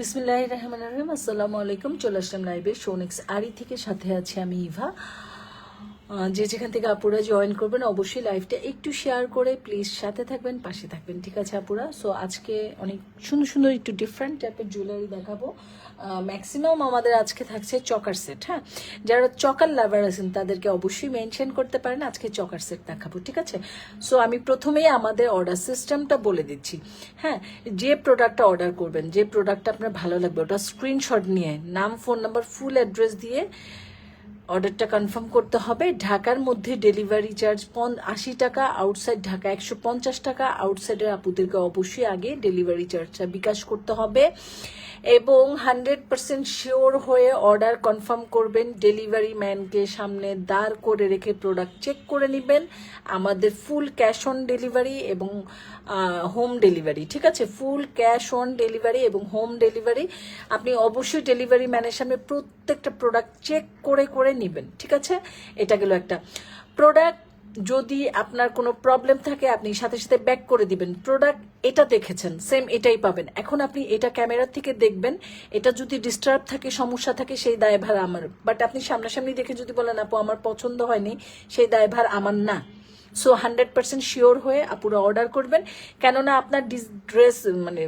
বিসমিল্লাহ রহমান রহিম। আসসালামু আলাইকুম, চলে আসলাম লাইভে শোনেক্স আরি থেকে সাথে আছি আমি ইভা। যে যেখান থেকে আপুরা জয়েন করবেন, অবশ্যই লাইভটা একটু শেয়ার করে প্লিজ সাথে থাকবেন, পাশে থাকবেন। ঠিক আছে আপুরা? সো আজকে অনেক সুন্দর সুন্দর একটু ডিফারেন্ট টাইপের জুয়েলারি দেখাবো। ম্যাক্সিমাম আমাদের আজকে থাকছে চকার সেট হ্যাঁ? যারা চকার লাভার আছেন, তাদেরকে অবশ্যই মেনশন করতে পারেন, আজকে চকার সেট দেখাবো, ঠিক আছে? সো আমি প্রথমেই আমাদের অর্ডার সিস্টেমটা বলে দিচ্ছি হ্যাঁ? যে প্রোডাক্টটা অর্ডার করবেন, যে প্রোডাক্টটা আপনার ভালো লাগবে, ওটা স্ক্রিনশট নিয়ে, নাম ফোন নাম্বার ফুল অ্যাড্রেস দিয়ে অর্ডারটা কনফার্ম করতে হবে। ঢাকার মধ্যে ডেলিভারি চার্জ পন আশি টাকা আউটসাইড ঢাকা একশো পঞ্চাশ টাকা আউটসাইডের আপুদেরকে অবশ্যই আগে ডেলিভারি চার্জটা বিকাশ করতে হবে। এবং হান্ড্রেড পার্সেন্ট শিওর হয়ে অর্ডার কনফার্ম করবেন। ডেলিভারি ম্যানকে সামনে দাঁড় করে রেখে প্রোডাক্ট চেক করে নেবেন। আমাদের ফুল ক্যাশ অন ডেলিভারি এবং হোম ডেলিভারি ঠিক আছে? ফুল ক্যাশ অন ডেলিভারি এবং হোম ডেলিভারি আপনি অবশ্যই ডেলিভারি ম্যানের সামনে প্রত্যেকটা প্রোডাক্ট চেক করে করে নেবেন, ঠিক আছে? এটা গেল একটা। প্রোডাক্ট যদি আপনার কোনো প্রবলেম থাকে, আপনি সাথে সাথে ব্যাক করে দিবেন। প্রোডাক্ট এটা দেখেছেন সেম এটাই পাবেন। এখন আপনি এটা ক্যামেরা থেকে দেখবেন, এটা যদি ডিস্টার্ব থাকে, সমস্যা থাকে, সেই দায়ভার আমার। বাট আপনি সামনাসামনি দেখে যদি বলেন, আপু, আমার পছন্দ হয়নি, সেই দায়ভার আমার না। সো হান্ড্রেড পার্সেন্ট শিওর হয়ে আপুরা অর্ডার করবেন। কেননা আপনার ড্রেস মানে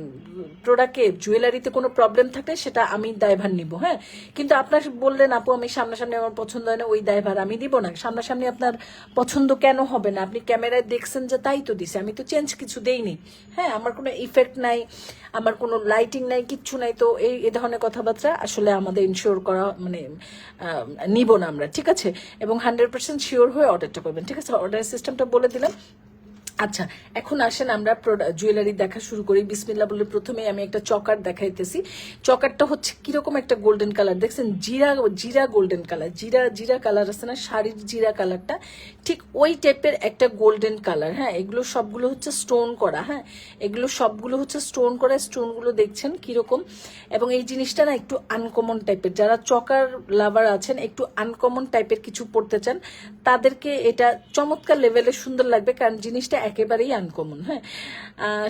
প্রোডাক্টে জুয়েলারিতে কোনো প্রবলেম থাকলে সেটা আমি দায়ভার নিব হ্যাঁ? কিন্তু আপনার বললেন আপু, আমি সামনাসামনি আমার পছন্দ হয় না, ওই দায়ভার আমি দিব না। সামনাসামনি আপনার পছন্দ কেন হবে না? আপনি ক্যামেরায় দেখছেন যে তাই তো দিছে, আমি তো চেঞ্জ কিছু দেইনি। হ্যাঁ আমার কোনো ইফেক্ট নাই। আমার কোনো লাইটিং নাই, কিচ্ছু নাই, তো এই, এ ধরনের কথাবার্তা আসলে আমাদের ইনশিওর করা মানে নিব না আমরা, ঠিক আছে? এবং হান্ড্রেড পার্সেন্ট শিওর হয়ে অর্ডারটা করবেন, ঠিক আছে? অর্ডার সিস্টেমটা বলে দিলাম। আচ্ছা এখন আসেন আমরা জুয়েলারি দেখা শুরু করি। বিসমিল্লা বলে প্রথমে আমি একটা চকার দেখাইতেছি। চকারটা হচ্ছে কীরকম একটা গোল্ডেন কালার দেখছেন, জিরা জিরা গোল্ডেন কালার জিরা জিরা কালার আছে না? শাড়ির জিরা কালারটা ঠিক ওই টাইপের একটা গোল্ডেন কালার হ্যাঁ? এগুলো সবগুলো হচ্ছে স্টোন করা হ্যাঁ? এগুলো সবগুলো হচ্ছে স্টোন করা। স্টোনগুলো দেখছেন কীরকম? এবং এই জিনিসটা না একটু আনকমন টাইপের যারা চকার লাভার আছেন, একটু আনকমন টাইপের কিছু পড়তে চান, তাদেরকে এটা চমৎকার লেভেলে সুন্দর লাগবে। কারণ জিনিসটা একেবারেই আনকমন হ্যাঁ?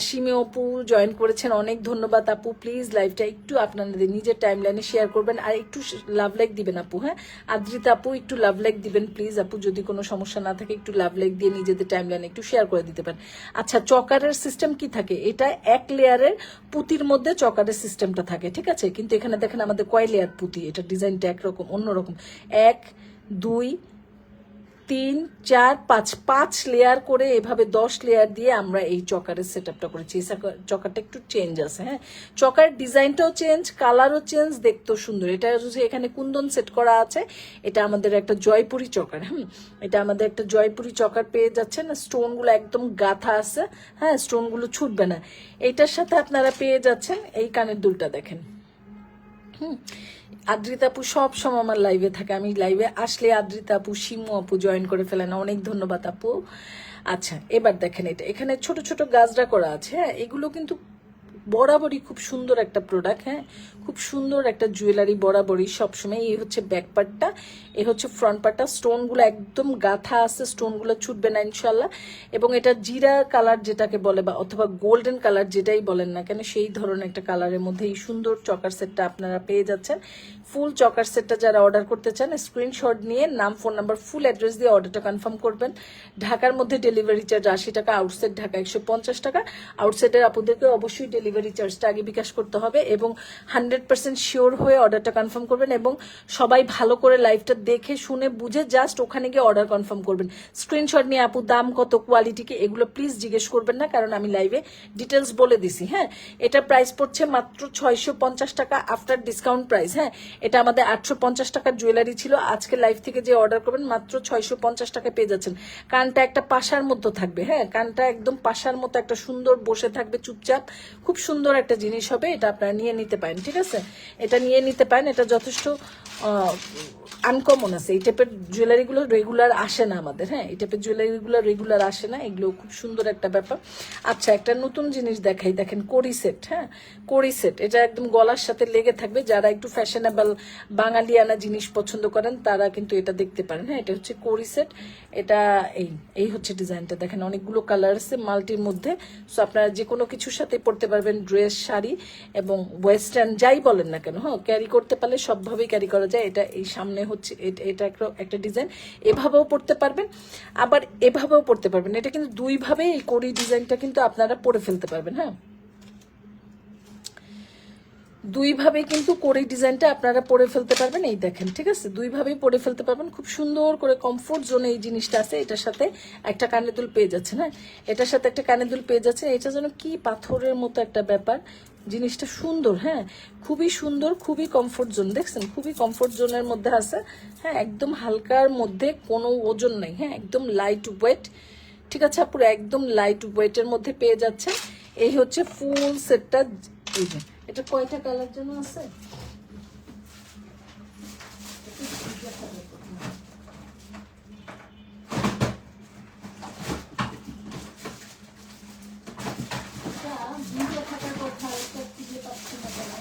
সিমি অপু জয়েন করেছেন, অনেক ধন্যবাদ আপু। প্লিজ লাইভটা একটু আপনাদের নিজের টাইম লাইনে শেয়ার করবেন। আর একটু লাভ লাইক দিবেন আপু হ্যাঁ? আদ্রিতা আপু, একটু লাভ লাইক দিবেন প্লিজ আপু। যদি কোনো সমস্যা না থাকে, একটু লাভ লাইক দিয়ে নিজেদের টাইম লাইনে একটু শেয়ার করে দিতে পারেন। আচ্ছা চকারের সিস্টেম কি থাকে? এটা এক লেয়ারের পুঁতির মধ্যে চকারের সিস্টেমটা থাকে, ঠিক আছে? কিন্তু এখানে দেখেন আমাদের কয় লেয়ার পুঁতি? এটা ডিজাইনটা একরকম, অন্যরকম। এক, দুই তিন, চার, পাঁচ পাঁচ লেয়ার করে এভাবে দশ লেয়ার দিয়ে আমরা এই চকারের সেট আপটা করেছি। এই চকারটা একটু চেঞ্জ আছে হ্যাঁ? চকার ডিজাইনটাও চেঞ্জ কালারও চেঞ্জ দেখতেও সুন্দর। এটা হচ্ছে এখানে কুন্দন সেট করা আছে। এটা আমাদের একটা জয়পুরি চকার হ্যাঁ এটা আমাদের একটা জয়পুরি চকার পেয়ে যাচ্ছেন। স্টোনগুলো একদম গাথা আছে হ্যাঁ? স্টোনগুলো ছুটবে না। এটার সাথে আপনারা পেয়ে যাচ্ছেন এই কানের দুলটা, দেখেন। হুম? আদ্রিতা আপু সব সময় আমার লাইভে থাকে। আমি লাইভে আসলে আদ্রিতা আপু আপু জয়েন করে ফেলেন। অনেক ধন্যবাদ আপু। আচ্ছা এবার দেখেন এটা। এখানে ছোট ছোট গাছরা করা আছে হ্যাঁ? এগুলো কিন্তু বরাবরই খুব সুন্দর একটা প্রোডাক্ট হ্যাঁ? খুব সুন্দর একটা জুয়েলারি বরাবরই সবসময়। এই হচ্ছে ব্যাক পার্টটা এ হচ্ছে ফ্রন্ট পার্টটা স্টোনগুলো একদম গাথা আছে স্টোনগুলো ছুটবে না ইনশাল্লাহ এবং এটা জিরা কালার যেটাকে বলে বা অথবা গোল্ডেন কালার যেটাই বলেন না কেন, সেই ধরনের একটা কালারের মধ্যে এই সুন্দর চকার সেটটা আপনারা পেয়ে যাচ্ছেন। ফুল চকার সেটটা যারা অর্ডার করতে চান, স্ক্রিনশট নিয়ে নাম, ফোন নাম্বার, ফুল অ্যাড্রেস দিয়ে অর্ডারটা কনফার্ম করবেন। ঢাকার মধ্যে ডেলিভারি চার্জ আশি টাকা আউটসাইড ঢাকা একশো পঞ্চাশ টাকা। আউটসাইডের আপনাদেরকে অবশ্যই ডেলিভারি চার্জটা আগে বিকাশ করতে হবে এবং হান্ড্রেড পার্সেন্ট শিওর হয়ে অর্ডারটা কনফার্ম করবেন এবং সবাই ভালো করে লাইভটা দেখে, শুনে, বুঝে জাস্ট ওখানে গিয়ে অর্ডার কনফার্ম করবেন। স্ক্রিনশট নিয়ে আপু দাম, কত কোয়ালিটি কি, এগুলো প্লিজ জিজ্ঞেস করবেন না, কারণ আমি লাইভে ডিটেলস বলে দিছি হ্যাঁ? এটা প্রাইস পড়ছে মাত্র ছয়শো পঞ্চাশ টাকা আফটার ডিসকাউন্ট প্রাইস হ্যাঁ? এটা আমাদের আটশো পঞ্চাশ টাকার জুয়েলারি ছিল। আজকে লাইফ থেকে যে অর্ডার করবেন, মাত্র ছয়শো পঞ্চাশ টাকা পেয়ে যাচ্ছেন। কানটা একটা পাশার মধ্যে থাকবে হ্যাঁ? কানটা একদম পাশার মতো একটা সুন্দর বসে থাকবে, চুপচাপ। খুব সুন্দর একটা জিনিস হবে, এটা আপনারা নিয়ে নিতে পারেন, ঠিক আছে? এটা নিয়ে নিতে পারেন, এটা যথেষ্ট আনকমন আছে। এই টাইপের জুয়েলারিগুলো রেগুলার আসে না আমাদের হ্যাঁ? এই টাইপের জুয়েলারিগুলো রেগুলার আসে না, এগুলো খুব সুন্দর একটা ব্যাপার। আচ্ছা একটা নতুন জিনিস দেখাই, দেখেন কড়ি সেট হ্যাঁ? কড়ি সেট এটা একদম গলার সাথে লেগে থাকবে। যারা একটু ফ্যাশনেবল বাঙালিয়ানা জিনিস পছন্দ করেন, তারা কিন্তু এটা দেখতে পারেন হ্যাঁ? এটা হচ্ছে কড়ি সেট এটা এই এই হচ্ছে ডিজাইনটা। দেখেন অনেকগুলো কালার আছে মাল্টির মধ্যে। সো আপনারা যে কোনো কিছুর সাথে পরতে পারবেন ড্রেস শাড়ি এবং ওয়েস্টার্ন যাই বলেন না কেন হ্যাঁ? ক্যারি করতে পারলে সবভাবেই ক্যারি করা যায়। এটা এই সামনে হচ্ছে এটা একটা একটা ডিজাইন এভাবেও পড়তে পারবেন, আবার এভাবেও পড়তে পারবেন। এটা কিন্তু দুইভাবে এই কড়ি ডিজাইনটা কিন্তু আপনারা পরে ফেলতে পারবেন হ্যাঁ? দুইভাবে কিন্তু করে ডিজাইনটা আপনারা পরে ফেলতে পারবেন। এই দেখেন, ঠিক আছে? দুইভাবেই পরে ফেলতে পারবেন। খুব সুন্দর করে কমফোর্ট জোনে এই জিনিসটা আছে। এটার সাথে একটা কানে দুল পেয়ে যাচ্ছে না এটার সাথে একটা কানে দুল পেয়ে যাচ্ছে এটা যেন কি পাথরের মতো একটা ব্যাপার। জিনিসটা সুন্দর হ্যাঁ? খুবই সুন্দর, খুবই কমফোর্ট জোন দেখছেন? খুবই কমফোর্ট জোনের মধ্যে আছে। হ্যাঁ একদম হালকার মধ্যে কোনো ওজন নেই হ্যাঁ? একদম লাইট ওয়েট ঠিক আছে পুরো একদম লাইট ওয়েটের মধ্যে পেয়ে যাচ্ছে এই হচ্ছে ফুল সেটটা এটা কয়টা কালার যেন আছে এটা দুইটা থাকার কথা, একটা খুঁজে পাচ্ছি না কেন?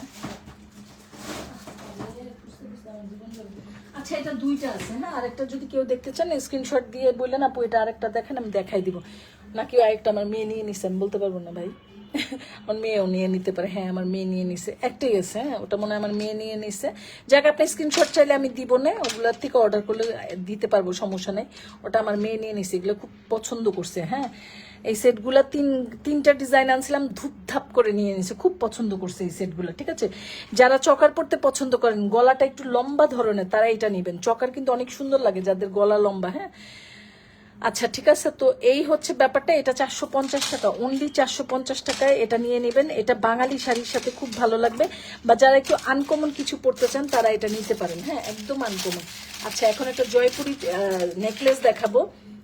আরে, খুঁজতে খুঁজতে আমার জীবন যাবে। আচ্ছা এটা দুইটা আছে হ্যাঁ আরেকটা যদি কেউ দেখতে চান স্ক্রিনশট দিয়ে বললেন, আপু, এটা আরেকটা দেখেন, আমি দেখাই দিব। নাকি আরেকটা আমার মেয়ে নিয়ে নিছে, আমি বলতে পারব না ভাই। আমার মেয়েও নিয়ে নিতে পারে হ্যাঁ আমার মেয়ে নিয়ে নিছে। একটাই আছে হ্যাঁ ওটা মনে হয় আমার মেয়ে নিয়ে নিছে। যাক, আপনি স্ক্রিনশট চাইলে আমি দিব না ওগুলোর থেকে অর্ডার করলে দিতে পারব, সমস্যা নেই। ওটা আমার মেয়ে নিয়ে নিছে, এগুলো খুব পছন্দ করছে হ্যাঁ। এই সেটগুলো তিন, তিনটা ডিজাইন আনছিলাম, ধুপধাপ করে নিয়ে নিছে খুব পছন্দ করছে এই সেটগুলো, ঠিক আছে? যারা চকার পড়তে পছন্দ করেন, গলাটা একটু লম্বা ধরনের, তারা এটা নেবেন। চকার কিন্তু অনেক সুন্দর লাগে, যাদের গলা লম্বা হ্যাঁ? আচ্ছা ঠিক আছে, তো এই হচ্ছে ব্যাপারটা, এটা চারশো পঞ্চাশ টাকা অনলি চারশো পঞ্চাশ টাকায় এটা নিয়ে নেবেন। এটা বাঙালি শাড়ির সাথে খুব ভালো লাগবে, বা যারা একটু আনকমন কিছু পড়তে চান, তারা এটা নিতে পারেন হ্যাঁ? একদম আনকমন আচ্ছা এখন একটা জয়পুরি নেকলেস দেখাবো।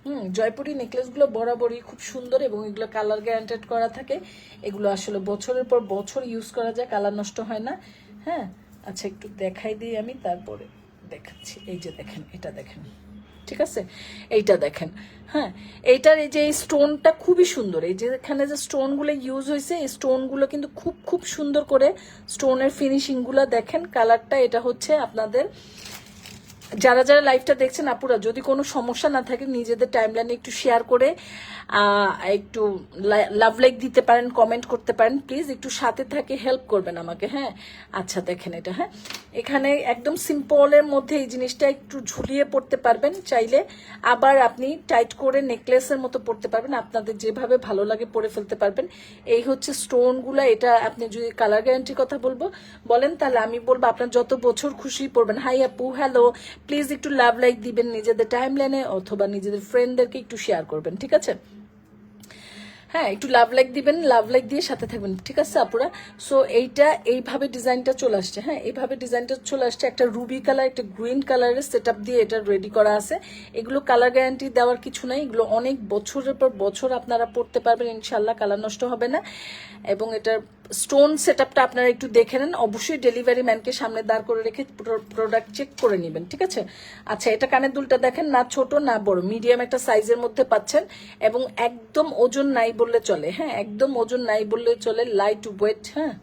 হুম, জয়পুরি নেকলেসগুলো বরাবরই খুব সুন্দর এবং এগুলো কালার গ্যারান্টেড করা থাকে। এগুলো আসলে বছরের পর বছর ইউজ করা যায় কালার নষ্ট হয় না। হ্যাঁ আচ্ছা একটু দেখাই দিই আমি, তারপরে দেখাচ্ছি। এই যে দেখেন, এটা দেখেন। ঠিক আছে? এইটা দেখেন। হ্যাঁ এইটার এই যে এই স্টোনটা খুবই সুন্দর। এই যে এখানে যে স্টোনগুলো ইউজ হয়েছে এই স্টোনগুলো কিন্তু খুব খুব সুন্দর করে স্টোনের ফিনিশিংগুলো দেখেন। কালারটা এটা হচ্ছে আপনাদের যারা যারা লাইভটা দেখছেন, আপুরা, যদি কোনো সমস্যা না থাকে, নিজেদের টাইমলাইনে একটু শেয়ার করে একটু লাভ লাইক দিতে পারেন কমেন্ট করতে পারেন প্লিজ একটু সাথে থাকে হেল্প করবেন আমাকে হ্যাঁ? আচ্ছা দেখেন এটা হ্যাঁ? এখানে একদম সিম্পলের মধ্যে এই জিনিসটা একটু ঝুলিয়ে পড়তে পারবেন, চাইলে আবার আপনি টাইট করে নেকলেসের মতো পড়তে পারবেন, আপনাদের যেভাবে ভালো লাগে পরে ফেলতে পারবেন। এই হচ্ছে স্টোনগুলো এটা আপনি যদি কালার গ্যারান্টির কথা বলব, বলেন, তাহলে আমি বলব আপনার যত বছর খুশি পড়বেন হাই আপু হ্যালো প্লিজ একটু লাভ লাইক দিবেন নিজেদের টাইম লাইনে অথবা নিজেদের ফ্রেন্ডদেরকে একটু শেয়ার করবেন, ঠিক আছে? হ্যাঁ একটু লাভ লাইক দিবেন লাভ লাইক দিয়ে সাথে থাকবেন, ঠিক আছে আপুরা? সো এইটা, এইভাবে ডিজাইনটা চলে আসছে হ্যাঁ? এইভাবে ডিজাইনটা চলে আসছে, একটা রুবি কালার একটা গ্রিন কালারের সেট দিয়ে এটা রেডি করা আছে। এগুলো কালার গ্যারান্টি দেওয়ার কিছু নাই, এগুলো অনেক বছরের পর বছর আপনারা পড়তে পারবেন ইনশাল্লাহ কালার নষ্ট হবে না। এবং এটার স্টোন সেট আপটা আপনারা একটু দেখে নেন। অবশ্যই ডেলিভারি ম্যানকে সামনে দাঁড় করে রেখে প্রোডাক্ট চেক করে নেবেন, ঠিক আছে? আচ্ছা এটা কানের দুলটা দেখেন, না ছোট, না বড় মিডিয়াম একটা সাইজের মধ্যে পাচ্ছেন এবং একদম ওজন নাই বললে চলে হ্যাঁ? একদম ওজন নাই বললে চলে লাইট ওয়েট হ্যাঁ?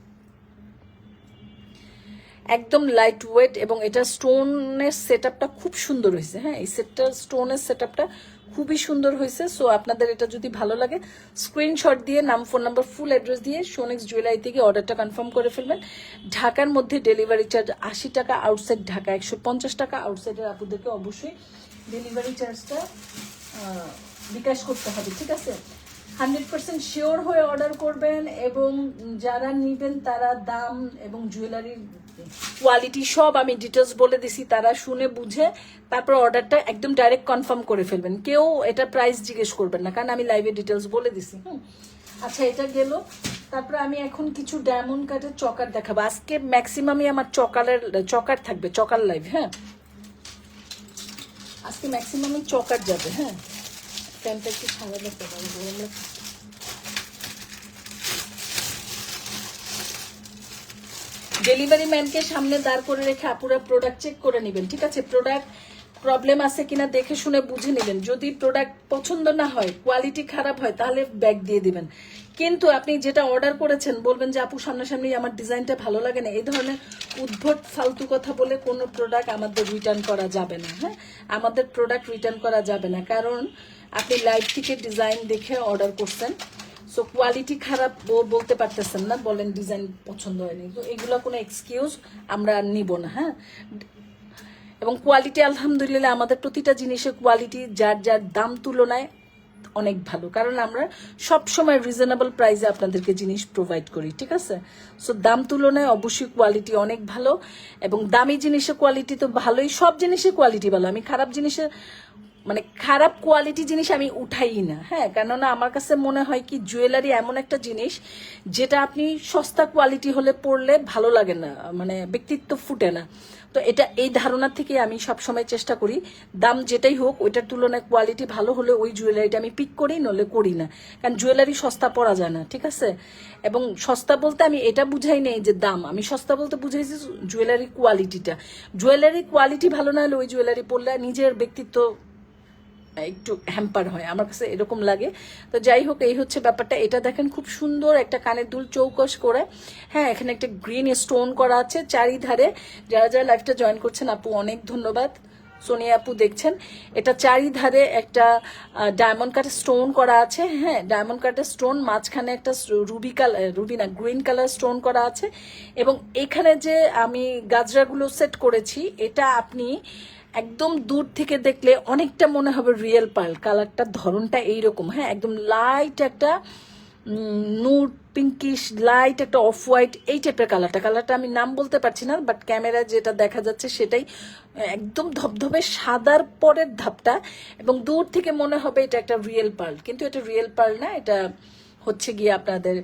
একদম লাইট ওয়েট এবং এটা স্টোনের সেট খুব সুন্দর হয়েছে হ্যাঁ? এই সেটটা স্টোনের সেট খুবই সুন্দর হয়েছে। সো আপনাদের এটা যদি ভালো লাগে স্ক্রিনশট দিয়ে, নাম ফোন নাম্বার ফুল অ্যাড্রেস দিয়ে সোনেক্স জুয়েলারি থেকে অর্ডারটা কনফার্ম করে ফেলবেন। ঢাকার মধ্যে ডেলিভারি চার্জ আশি টাকা আউটসাইড ঢাকা একশো পঞ্চাশ টাকা আউটসাইডের আপুদেরকে অবশ্যই ডেলিভারি চার্জটা বিকাশ করতে হবে, ঠিক আছে? হান্ড্রেড পার্সেন্ট শিওর হয়ে অর্ডার করবেন এবং যারা নিবেন তারা দাম এবং জুয়েলারির কোয়ালিটি সব আমি ডিটেলস বলে দিছি, তারা শুনে বুঝে তারপর অর্ডারটা একদম ডাইরেক্ট কনফার্ম করে ফেলবেন। কেউ এটা প্রাইস জিজ্ঞেস করবেন না, কারণ আমি লাইভে ডিটেলস বলে দিছি আচ্ছা এটা গেল। তারপরে আমি এখন কিছু ডায়মন্ড কাটের চকার দেখাবো। আজকে ম্যাক্সিমামই আমার চকালের, চকার থাকবে, চকার লাইভ হ্যাঁ। আজকে ম্যাক্সিমামই চকার যাবে হ্যাঁ। একটু পারে গরম লাগছে। ডেলিভারি ম্যানকে সামনে দাঁড় করে রেখে আপুরা প্রোডাক্ট চেক করে নেবেন, ঠিক আছে? প্রোডাক্ট প্রবলেম আছে কিনা দেখে শুনে বুঝে নেবেন। যদি প্রোডাক্ট পছন্দ না হয় কোয়ালিটি খারাপ হয়, তাহলে ব্যাগ দিয়ে দিবেন। কিন্তু আপনি যেটা অর্ডার করেছেন, বলবেন যে, আপু, সামনাসামনি আমার ডিজাইনটা ভালো লাগে না। এই ধরনের উদ্ভট, ফালতু কথা বলে কোনো প্রোডাক্ট আমাদের রিটার্ন করা যাবে না হ্যাঁ? আমাদের প্রোডাক্ট রিটার্ন করা যাবে না। কারণ আপনি লাইভ থেকে ডিজাইন দেখে অর্ডার করছেন। সো কোয়ালিটি খারাপ বলতে পারতেছেন না, বলেন ডিজাইন পছন্দ হয়নি। তো এগুলো কোনো এক্সকিউজ আমরা নিব না হ্যাঁ? এবং কোয়ালিটি আলহামদুলিল্লাহ আমাদের প্রতিটা জিনিসের কোয়ালিটি যার যার দাম তুলনায় অনেক ভালো। কারণ আমরা সব সময় রিজনেবল প্রাইসে আপনাদেরকে জিনিস প্রোভাইড করি, ঠিক আছে? সো দাম তুলনায় অবশ্যই কোয়ালিটি অনেক ভালো, এবং দামি জিনিসের কোয়ালিটি তো ভালোই, সব জিনিসের কোয়ালিটি ভালো। আমি খারাপ জিনিসের মানে খারাপ কোয়ালিটি জিনিস আমি উঠাই না হ্যাঁ? কেননা আমার কাছে মনে হয় কি জুয়েলারি এমন একটা জিনিস যেটা আপনি সস্তা কোয়ালিটি হলে পরলে ভালো লাগে না মানে ব্যক্তিত্ব ফুটে না। তো এটা এই ধারণা থেকে আমি সবসময় চেষ্টা করি, দাম যেটাই হোক, ওইটার তুলনায় কোয়ালিটি ভালো হলে ওই জুয়েলারিটা আমি পিক করি নলে করি না। কারণ জুয়েলারি সস্তা পরা যায় না, ঠিক আছে? এবং সস্তা বলতে আমি এটা বুঝাই নেই যে দাম, আমি সস্তা বলতে বুঝাইছি জুয়েলারি কোয়ালিটিটা জুয়েলারি কোয়ালিটি ভালো না হলে ওই জুয়েলারি পরলে নিজের ব্যক্তিত্ব একটু হ্যাম্পার হয়, আমার কাছে এরকম লাগে। তো যাই হোক, এই হচ্ছে ব্যাপারটা। এটা দেখেন খুব সুন্দর একটা কানের দুল চৌকস করে। হ্যাঁ এখানে একটা গ্রিন স্টোন করা আছে চারিধারে। যারা যারা লাইফটা জয়েন করছেন, আপু, অনেক ধন্যবাদ। সোনিয়া আপু দেখছেন, এটা চারিধারে একটা ডায়মন্ড কাটের স্টোন করা আছে। হ্যাঁ ডায়মন্ড কাটের স্টোন মাঝখানে একটা রুবি কালার রুবি না গ্রিন কালার স্টোন করা আছে। এবং এখানে যে আমি গাজরাগুলো সেট করেছি, এটা আপনি একদম দূর থেকে দেখলে অনেকটা মনে হবে রিয়েল পার্ল কালারটার ধরনটা এইরকম। হ্যাঁ একদম লাইট একটা নুট পিঙ্কিশ লাইট একটা অফ হোয়াইট এই টাইপের কালারটা কালারটা আমি নাম বলতে পারছি না বাট ক্যামেরায় যেটা দেখা যাচ্ছে সেটাই একদম ধবধবে সাদার পরের ধাপটা, এবং দূর থেকে মনে হবে এটা একটা রিয়েল পার্ল কিন্তু এটা রিয়েল পার্ল না, এটা হচ্ছে গিয়ে আপনাদের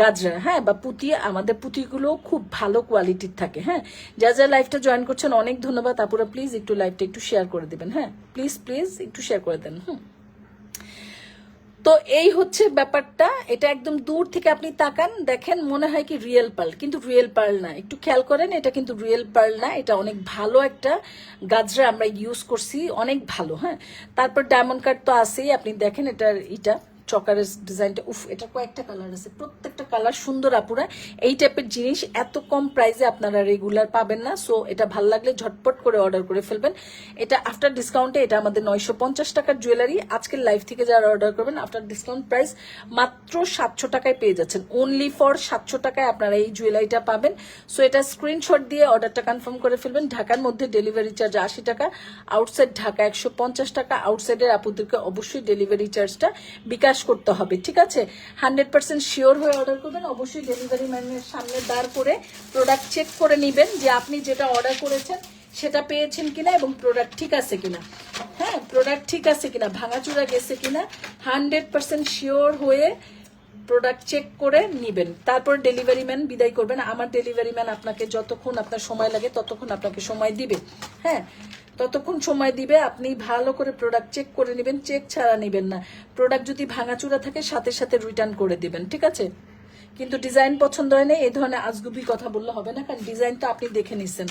গাজরা হ্যাঁ বা পুঁতি, আমাদের পুঁতিগুলো খুব ভালো কোয়ালিটির থাকে হ্যাঁ। যা যা লাইভটা জয়েন করছেন, অনেক ধন্যবাদ। আপুরা প্লিজ একটু লাইভটা একটু শেয়ার করে দেবেন হ্যাঁ। প্লিজ প্লিজ একটু শেয়ার করে দেন, হুম। তো এই হচ্ছে ব্যাপারটা। এটা একদম দূর থেকে আপনি তাকান, দেখেন, মনে হয় কি রিয়েল পার্ল কিন্তু রিয়েল পার্ল না। একটু খেয়াল করেন, এটা কিন্তু রিয়েল পার্ল না। এটা অনেক ভালো একটা গাজরা আমরা ইউজ করছি, অনেক ভালো হ্যাঁ। তারপর ডায়মন্ড কার্ড তো আছেই, আপনি দেখেন এটার এটা চকারের ডিজাইনটা, উফ, এটা কয়েকটা কালার আছে, প্রত্যেকটা কালার সুন্দর আপুরা। এই টাইপের জিনিস এত কম প্রাইসে আপনারা রেগুলার পাবেন না সো এটা ভালো লাগলে ঝটপট করে অর্ডার করে ফেলবেন। এটা আফটার ডিসকাউন্টে এটা আমাদের নয়শো পঞ্চাশ টাকার জুয়েলারি আজকের লাইভ থেকে যারা অর্ডার করবেন আফটার ডিসকাউন্ট প্রাইস মাত্র সাতশো টাকায় পেয়ে যাচ্ছেন। অনলি ফর সাতশো টাকায় আপনারা এই জুয়েলারিটা পাবেন। সো এটা স্ক্রিনশট দিয়ে অর্ডারটা কনফার্ম করে ফেলবেন। ঢাকার মধ্যে ডেলিভারি চার্জ আশি টাকা আউটসাইড ঢাকা একশো পঞ্চাশ টাকা আউটসাইডের আপুদেরকে অবশ্যই ডেলিভারি চার্জটা বিকাশ করতে হবে, ঠিক আছে? হান্ড্রেড পার্সেন্ট শিওর হয়ে অর্ডার করবেন। অবশ্যই ডেলিভারি ম্যানের সামনে দাঁড় করে প্রোডাক্ট চেক করে নেবেন যে আপনি যেটা অর্ডার করেছেন সেটা পেয়েছেন কিনা এবং প্রোডাক্ট ঠিক আছে কিনা। হ্যাঁ প্রোডাক্ট ঠিক আছে কিনা, ভাঙাচুরা গেছে কিনা হান্ড্রেড পার্সেন্ট শিওর হয়ে প্রোডাক্ট চেক করে নিবেন। তারপর ডেলিভারি ম্যান বিদায় করবেন। আমার ডেলিভারি ম্যান আপনাকে যতক্ষণ আপনার সময় লাগে ততক্ষণ আপনাকে সময় দিবে। হ্যাঁ ততক্ষণ সময় দিবে, আপনি ভালো করে প্রোডাক্ট চেক করে নেবেন চেক ছাড়া নেবেন না। প্রোডাক্ট যদি ভাঙাচুরা থাকে, সাথে সাথে রিটার্ন করে দিবেন, ঠিক আছে? কিন্তু ডিজাইন পছন্দ হয় না, এই ধরনের আজগুবি কথা বললে হবে না, কারণ ডিজাইন তো আপনি দেখে নিচ্ছেন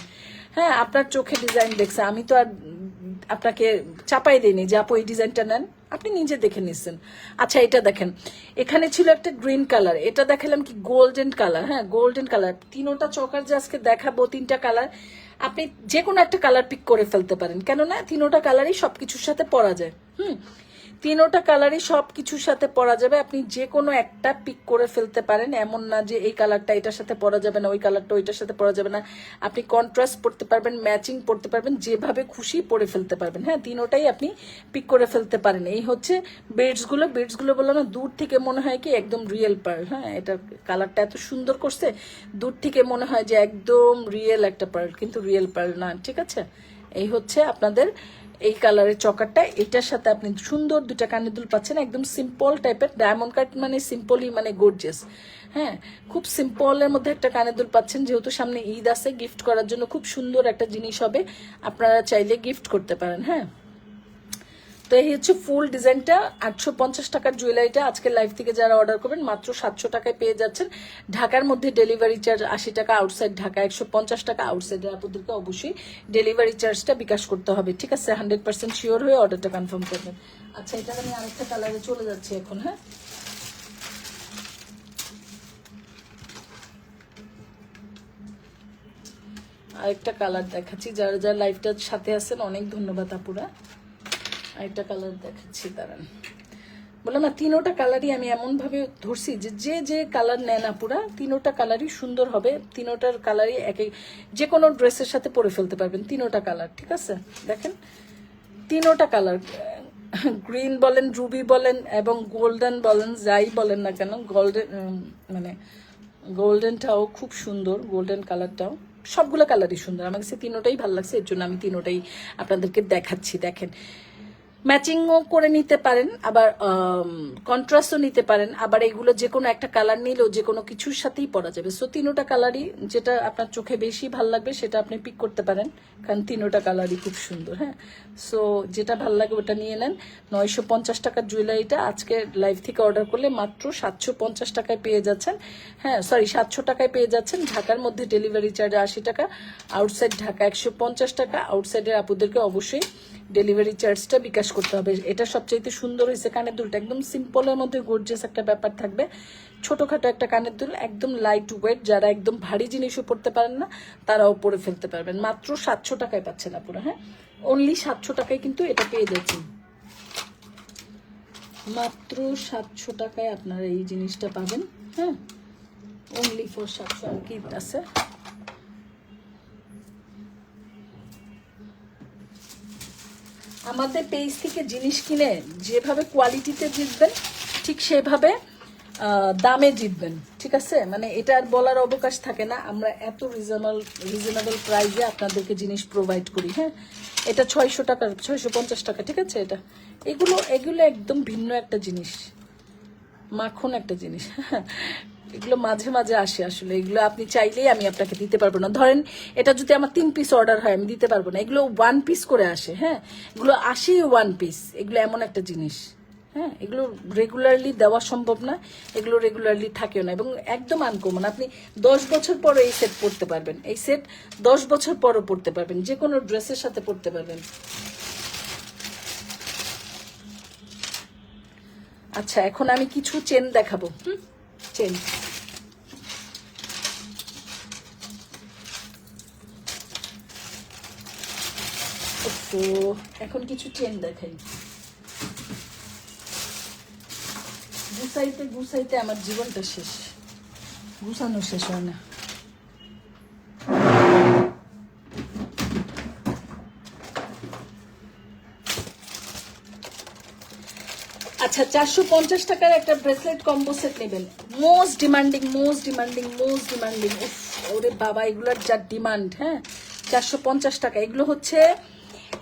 হ্যাঁ আপনার চোখে ডিজাইন দেখছে, আমি তো আর আপনাকে চাপাই দিইনি যে আপু এই ডিজাইনটা নেন, আপনি নিজে দেখে নিচ্ছেন আচ্ছা এটা দেখেন, এখানে ছিল একটা গ্রিন কালার এটা দেখালাম কি গোল্ডেন কালার হ্যাঁ গোল্ডেন কালার তিনোটা চকার যে আজকে দেখাবো, তিনটা কালার আপনি যে কোনো একটা কালার পিক করে ফেলতে পারেন। কেননা তিনোটা কালারই সব কিছুর সাথে পরা যায় হুম? তিনোটা কালারই সব কিছুর সাথে পরা যাবে। আপনি যে কোনো একটা পিক করে ফেলতে পারেন। এমন না যে এই কালারটা এটার সাথে পরা যাবে না, ওই কালারটা ওইটার সাথে পরা যাবে না। আপনি কন্ট্রাস্ট পড়তে পারবেন ম্যাচিং পড়তে পারবেন, যেভাবে খুশি পরে ফেলতে পারবেন। হ্যাঁ তিনোটাই আপনি পিক করে ফেলতে পারেন। এই হচ্ছে বেডসগুলো বেডসগুলো বললাম না, দূর থেকে মনে হয় কি একদম রিয়েল পার্ল হ্যাঁ এটা কালারটা এত সুন্দর করছে, দূর থেকে মনে হয় যে একদম রিয়েল একটা পার্ল কিন্তু রিয়েল পার্ল না, ঠিক আছে? এই হচ্ছে আপনাদের এই কালারের চকারটা, এটার সাথে আপনি সুন্দর দুটা কানের দুল পাচ্ছেন, একদম সিম্পল টাইপের ডায়মন্ড কাট মানে সিম্পলই মানে গর্জিয়াস হ্যাঁ খুব সিম্পলের মধ্যে একটা কানের দুল পাচ্ছেন, যেহেতু সামনে ঈদ আছে গিফট করার জন্য খুব সুন্দর একটা জিনিস হবে, আপনারা চাইলে গিফট করতে পারেন হ্যাঁ। তো এই হচ্ছে ফুল ডিজাইনটা। আটশো পঞ্চাশ টাকার জুয়েলারিটা আজকের লাইভ থেকে যারা অর্ডার করবেন, মাত্র সাতশো টাকায় পেয়ে যাচ্ছেন। ঢাকার মধ্যে ডেলিভারি চার্জ আশি টাকা আউটসাইড ঢাকা একশো পঞ্চাশ টাকা আউটসাইডের আপনাদেরকে অবশ্যই ডেলিভারি চার্জটা বিকাশ করতে হবে। ঠিক আছে হান্ড্রেড পার্সেন্ট শিওর হয়ে অর্ডারটা কনফার্ম করবেন। আচ্ছা এটা আমি আরেকটা কালারে চলে যাচ্ছি এখন হ্যাঁ? আরেকটা কালার দেখাচ্ছি। যারা যারা লাইভটার সাথে আছেন, অনেক ধন্যবাদ আপুরা। আরেকটা কালার দেখাচ্ছি, দাঁড়ান। বললাম, না, তিনোটা কালারই আমি এমনভাবে ধরছি যে যে যে কালার নেন আপুরা তিনোটা কালারই সুন্দর হবে। তিনোটার কালারই এক- যে কোনো ড্রেসের সাথে পরে ফেলতে পারবেন, তিনোটা কালার ঠিক আছে? দেখেন, তিনোটা কালার গ্রিন বলেন রুবি বলেন এবং গোল্ডেন বলেন, যাই বলেন না কেন গোল্ডেন মানে গোল্ডেনটাও খুব সুন্দর গোল্ডেন কালারটাও সবগুলো কালারই সুন্দর। আমার কাছে তিনোটাই ভালো লাগছে, এর জন্য আমি তিনোটাই আপনাদেরকে দেখাচ্ছি। দেখেন ম্যাচিংও করে নিতে পারেন, আবার কন্ট্রাস্টও নিতে পারেন, আবার এগুলো যে কোনো একটা কালার নিলেও যে কোনো কিছুর সাথেই পরা যাবে। সো তিনোটা কালারই যেটা আপনার চোখে বেশি ভালো লাগবে সেটা আপনি পিক করতে পারেন, কারণ তিনোটা কালারই খুব সুন্দর হ্যাঁ? সো যেটা ভালো লাগে ওটা নিয়ে নেন। নয়শো পঞ্চাশ টাকার জুয়েলারিটা আজকে লাইভ থেকে অর্ডার করলে মাত্র সাতশো পঞ্চাশ টাকায় পেয়ে যাচ্ছেন হ্যাঁ? সরি সাতশো টাকায় পেয়ে যাচ্ছেন ঢাকার মধ্যে ডেলিভারি চার্জ আশি টাকা আউটসাইড ঢাকা একশো পঞ্চাশ টাকা আউটসাইডের আপুদেরকে অবশ্যই ডেলিভারি চার্জটা বিকাশ করতে হবে। এটা সবচাইতে সুন্দর হয়েছে কানের দুলটা। একদম সিম্পলের মধ্যে গর্জিয়াস একটা ব্যাপার থাকবে। ছোটোখাটো একটা কানের দুল, একদম লাইট ওয়েট যারা একদম ভারী জিনিসও পড়তে পারেন না, তারাও পরে ফেলতে পারবেন। মাত্র সাতশো টাকায় পাচ্ছেন আপনারা হ্যাঁ? অনলি সাতশো টাকায় কিন্তু এটা পেয়ে যাচ্ছেন। মাত্র সাতশো টাকায় আপনারা এই জিনিসটা পাবেন হ্যাঁ? অনলি ফর সাতশো আর কি আছে। আমাদের পেজ থেকে জিনিস কিনে যেভাবে কোয়ালিটিতে জিতবেন, ঠিক সেভাবে দামে জিতবেন, ঠিক আছে? মানে এটা আর বলার অবকাশ থাকে না। আমরা এত রিজনেবল রিজনেবল প্রাইসে আপনাদেরকে জিনিস প্রোভাইড করি হ্যাঁ? এটা ছয়শো টাকা, ছয়শো পঞ্চাশ টাকা, ঠিক আছে এটা? এগুলো এগুলো একদম ভিন্ন একটা জিনিস, মাখন একটা জিনিস। এগুলো মাঝে মাঝে আসে আসলে। এগুলো আপনি চাইলেই আমি আপনাকে দিতে পারব না। ধরেন, এটা যদি আমার তিন পিস অর্ডার হয়, আমি দিতে পারব না। এগুলো ওয়ান পিস করে আসে হ্যাঁ? এগুলো আসেই ওয়ান পিস এগুলো এমন একটা জিনিস হ্যাঁ? এগুলো রেগুলারলি দেওয়া সম্ভব না। এগুলো রেগুলারলি থাকেও না। এবং একদম আনকমন আপনি দশ বছর পরে এই সেট পরতে পারবেন। এই সেট দশ বছর পরও পরতে পারবেন। যে কোনো ড্রেসের সাথে পরতে পারবেন। আচ্ছা এখন আমি কিছু চেন দেখাবো। হুম? চেন তো এখন কিছু চেন দেখাই। গুছাইতে গুছাইতে আমার জীবনটা শেষ। গুছানো শেষ হয় না। আচ্ছা চারশো পঞ্চাশ টাকার একটা ব্রেসলেট কম্বো সেট নেবেন। Most demanding most demanding most demanding ওরে বাবা, এগুলোর যা ডিমান্ড হ্যাঁ? চারশো পঞ্চাশ টাকা। এগুলো হচ্ছে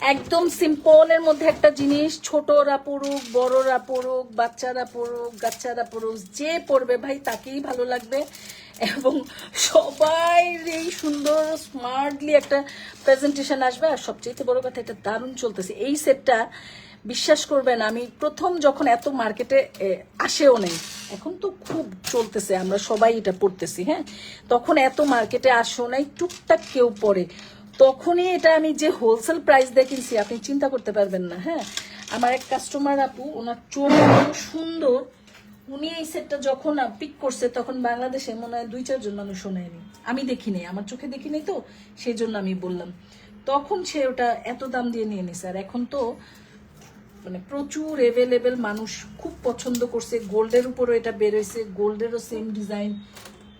একদম সিম্পলের মধ্যে একটা জিনিস, ছোটরা পড়ুক, বড়রা পড়ুক, বাচ্চারা পড়ুক বাচ্চারা পড়ুক, যে পড়বে ভাই তাকেই ভালো লাগবে। এবং সবাই এই সুন্দর স্মার্টলি একটা প্রেজেন্টেশন আসবে। আর সবচেয়ে বড় কথা, এটা দারুণ চলতেছে। এই সেটটা বিশ্বাস করবেন, আমি প্রথম যখন এত মার্কেটে আসেও নেই, এখন তো খুব চলতেছে, আমরা সবাই এটা পড়তেছি হ্যাঁ? তখন এত মার্কেটে আসেও নাই, টুকটাক কেউ পড়ে। তখনই এটা আমি যে হোলসেল প্রাইস দিয়ে কিনছি আপনি চিন্তা করতে পারবেন না হ্যাঁ? আমার এক কাস্টমার আপু, ওনার চোখ সুন্দর, উনি এই সেটটা যখন পিক করছে, তখন বাংলাদেশে মনে হয় দুই, চারজন মানুষ শোনেনি। আমি দেখিনি, আমার চোখে দেখিনি তো সেই জন্য আমি বললাম। তখন সে ওটা এত দাম দিয়ে নিয়ে নিছে, আর এখন তো মানে প্রচুর এভেলেবেল মানুষ খুব পছন্দ করছে। গোল্ডের উপরও এটা বেরোইছে গোল্ডেরও সেম ডিজাইন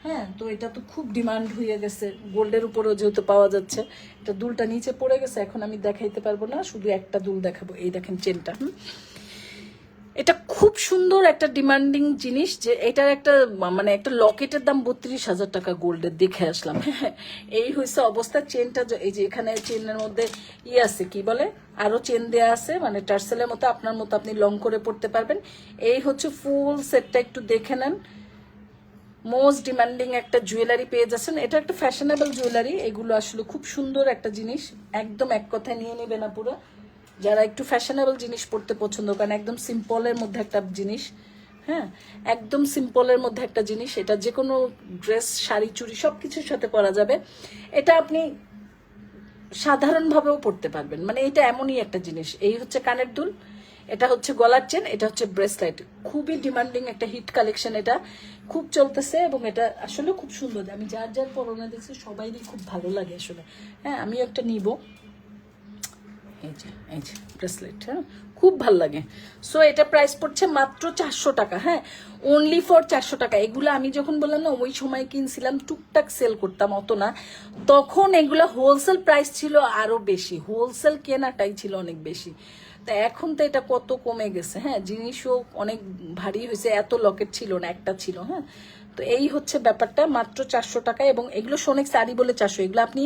হ্যাঁ তো এটা তো খুব ডিমান্ড হয়ে গেছে। গোল্ডের উপরও যেহেতু পাওয়া যাচ্ছে, এটা দুলটা নিচে পড়ে গেছে, এখন আমি দেখাইতে পারব না, শুধু একটা দুল দেখাবো, এই দেখেন চেনটা হুম? এটা খুব সুন্দর একটা ডিমান্ডিং জিনিস যে এটার একটা মানে একটা লকেটের দাম বত্রিশ হাজার টাকা গোল্ডের, দেখে আসলাম। হ্যাঁ এই হয়েছে অবস্থা চেনটা এই যে এখানে চেনের মধ্যে ই আছে, কি বলে? আরও চেন দেয়া আছে মানে টার্সেলের মতো, আপনার মতো আপনি লং করে পড়তে পারবেন। এই হচ্ছে ফুল সেটটা একটু দেখে নেন। মোস্ট ডিমান্ডিং একটা জুয়েলারি পেয়ে যাচ্ছেন। এটা একটা ফ্যাশনেবল জুয়েলারি এগুলো আসলে খুব সুন্দর একটা জিনিস। একদম এক কথায় নিয়ে নেবে না পুরো। যারা একটু ফ্যাশনেবল জিনিস পড়তে পছন্দ করেন, একদম সিম্পলের মধ্যে একটা জিনিস হ্যাঁ? একদম সিম্পলের মধ্যে একটা জিনিস। এটা যে কোনো ড্রেস শাড়ি, চুড়ি সব কিছুর সাথে পরা যাবে। এটা আপনি সাধারণভাবেও পড়তে পারবেন। মানে এটা এমনই একটা জিনিস। এই হচ্ছে কানের দুল। এটা হচ্ছে গলার চেন, এটা হচ্ছে ব্রেসলেট খুবই ডিমান্ডিং একটা হিট কালেকশন এটা। খুব চলতেছে এবং এটা আসলে খুব সুন্দর। আমি যার যার পরনে দেখছি, সবাইরই খুব ভালো লাগে আসলে। হ্যাঁ আমিও একটা নিব। এই যে এই যে ব্রেসলেট হ্যাঁ খুব ভালো লাগে। সো এটা প্রাইস পড়ছে মাত্র চারশো টাকা হ্যাঁ। অনলি ফর চারশো টাকা। এগুলো আমি যখন বললাম না, ওই সময় কিনছিলাম, টুকটাক সেল করতাম, অত না। তখন এগুলো হোলসেল প্রাইস ছিল আরও বেশি। হোলসেল কেনাটাই ছিল অনেক বেশি। তা এখন তো এটা কত কমে গেছে হ্যাঁ? জিনিসও অনেক ভারী হয়েছে, এত লকেট ছিল না, একটা ছিল হ্যাঁ? তো এই হচ্ছে ব্যাপারটা, মাত্র চারশো টাকা এবং এগুলো সোনেক শাড়ি বলে চারশো। এগুলো আপনি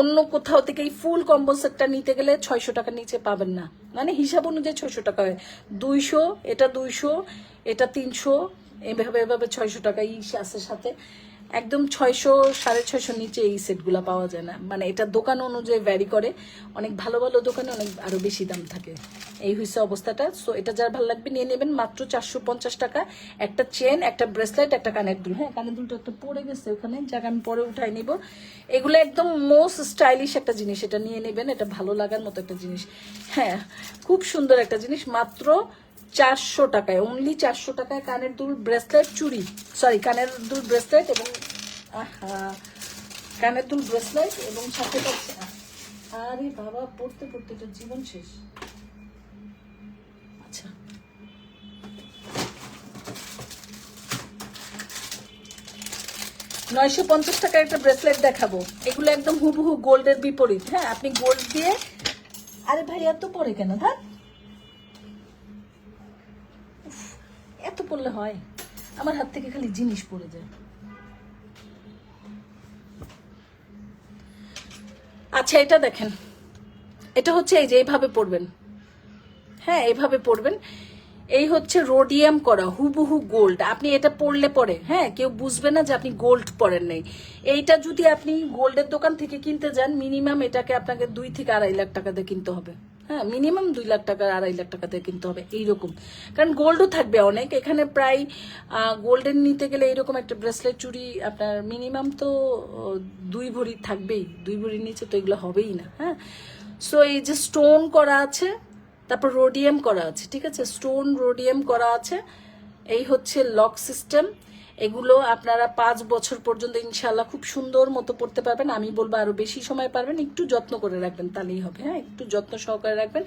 অন্য কোথাও থেকে এই ফুল কম্বো সেটটা নিতে গেলে ছয়শো টাকার নিচে পাবেন না। মানে হিসাব অনুযায়ী ছয়শো টাকা হয়। দুইশো, এটা দুইশো, এটা তিনশো, এভাবে এভাবে ছয়শো টাকা ইস আছে সাথে। একদম ছয়শো, সাড়ে ছয়শো নিচে এই সেটগুলো পাওয়া যায় না। মানে এটা দোকান অনুযায়ী ভ্যারি করে। অনেক ভালো ভালো দোকানে অনেক আরও বেশি দাম থাকে। এই হয়েছে অবস্থাটা। সো এটা যার ভালো লাগবে নিয়ে নেবেন মাত্র চারশো পঞ্চাশ টাকা। একটা চেন একটা ব্রেসলেট একটা কানের দুল। হ্যাঁ কানের দুলটা একটা পড়ে গেছে ওখানে। যাকে, আমি পরে উঠাই নিব। এগুলো একদম মোস্ট স্টাইলিশ একটা জিনিস। এটা নিয়ে নেবেন। এটা ভালো লাগার মতো একটা জিনিস। হ্যাঁ খুব সুন্দর একটা জিনিস। মাত্র চারশো টাকায় অনলি চারশো টাকায় কানের দুল ব্রেসলেট চুড়ি সরি কানের দুল ব্রেসলেট এবং কানের দুল ব্রেসলেট এবং সাথে আরে বাবা, পড়তে পড়তে তো জীবন শেষ। আচ্ছা। নয়শো পঞ্চাশ টাকার একটা ব্রেসলেট দেখাবো। এগুলো একদম হুবহু গোল্ডের বিপরীত। হ্যাঁ আপনি গোল্ড দিয়ে আরে ভাই এত পরে কেন? ধার এত পড়লে হয়? আমার হাত থেকে খালি জিনিস পড়ে যায়। আচ্ছা এটা দেখেন। এটা হচ্ছে এই যে এইভাবে পড়বেন। হ্যাঁ এইভাবে পড়বেন। এই হচ্ছে রোডিয়াম করা, হুবহু গোল্ড আপনি এটা পড়লে পরে হ্যাঁ কেউ বুঝবে না যে আপনি গোল্ড পরেন নাই। এইটা যদি আপনি গোল্ডের দোকান থেকে কিনতে যান মিনিমাম এটাকে আপনাকে দুই থেকে আড়াই লাখ টাকা দিয়ে কিনতে হবে। হ্যাঁ মিনিমাম দুই লাখ টাকা, আড়াই লাখ টাকাতে কিনতে হবে, এইরকম। কারণ গোল্ডও থাকবে অনেক। এখানে প্রায় গোল্ডেন নিতে গেলে এইরকম একটা ব্রেসলেট চুড়ি, আপনার মিনিমাম তো দুই ভরি থাকবেই। দুই ভরির নিচে তো এগুলো হবেই না হ্যাঁ? সো এই যে স্টোন করা আছে, তারপর রোডিয়াম করা আছে, ঠিক আছে? স্টোন রোডিয়াম করা আছে। এই হচ্ছে লক সিস্টেম এগুলো আপনারা পাঁচ বছর পর্যন্ত ইনশাল্লাহ খুব সুন্দর মতো পড়তে পারবেন। আমি বলব আরও বেশি সময় পারবেন। একটু যত্ন করে রাখবেন তাহলেই হবে হ্যাঁ? একটু যত্ন সহকারে রাখবেন।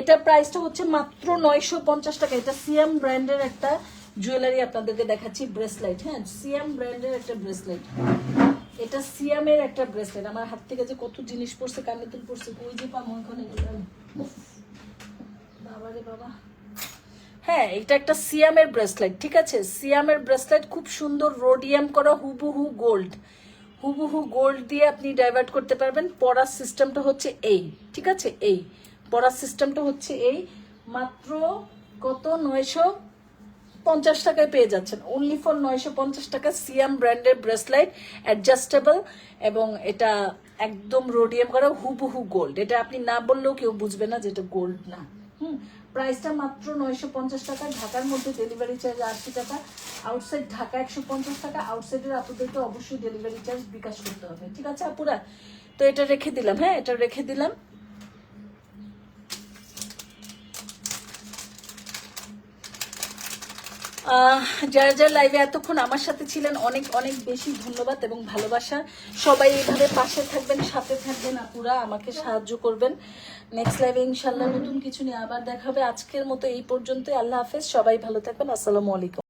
এটা প্রাইসটা হচ্ছে মাত্র নয়শো পঞ্চাশ টাকা। এটা সিএম ব্র্যান্ডের একটা জুয়েলারি আপনাদেরকে দেখাচ্ছি ব্রেসলেট হ্যাঁ? সিএম ব্র্যান্ডের একটা ব্রেসলেট। এটা সিয়ামের একটা ব্রেসলেট। আমার হাত থেকে যে কত জিনিস পড়ছে কানে তুল পড়ছে ওই যে পাবো উফ, বাবা রে বাবা। হ্যাঁ এটা একটা সিয়ামের ব্রেসলেট, ঠিক আছে? সিয়ামের ব্রেসলেট খুব সুন্দর রোডিয়াম করা হুবুহু গোল্ড হুবুহু গোল্ড দিয়ে আপনি ডাইভার্ট করতে পারবেন। পড়ার সিস্টেমটা হচ্ছে এই, ঠিক আছে? এই। পড়ার সিস্টেমটা হচ্ছে এই। মাত্র কত? নয়শো পঞ্চাশ টাকায় পেয়ে যাচ্ছেন। অনলি ফর নয়শো পঞ্চাশ টাকা সিয়াম ব্র্যান্ডের ব্রেসলাইট অ্যাডজাস্টেবল এবং এটা একদম রোডিয়াম করা হুবহু গোল্ড এটা আপনি না বললেও কেউ বুঝবে না যে এটা গোল্ড না। প্রাইসটা মাত্র নয়শো পঞ্চাশ টাকা। ঢাকার মধ্যে ডেলিভারি চার্জ আশি টাকা। আউটসাইড ঢাকা একশো পঞ্চাশ টাকা আউটসাইডের আপুদেরকে অবশ্যই ডেলিভারি চার্জ বিকাশ করতে হবে। ঠিক আছে, আপুরা? তো এটা রেখে দিলাম হ্যাঁ? এটা রেখে দিলাম। যারা যারা লাইভে এতক্ষণ আমার সাথে ছিলেন, অনেক অনেক বেশি ধন্যবাদ এবং ভালোবাসা। সবাই এইভাবে পাশে থাকবেন, সাথে থাকবেন আপুরা, আমাকে সাহায্য করবেন। নেক্সট লাইভে ইনশাল্লাহ নতুন কিছু নিয়ে আবার দেখাবে। আজকের মতো এই পর্যন্তই। আল্লাহ হাফেজ। সবাই ভালো থাকবেন। আসসালামু আলাইকুম।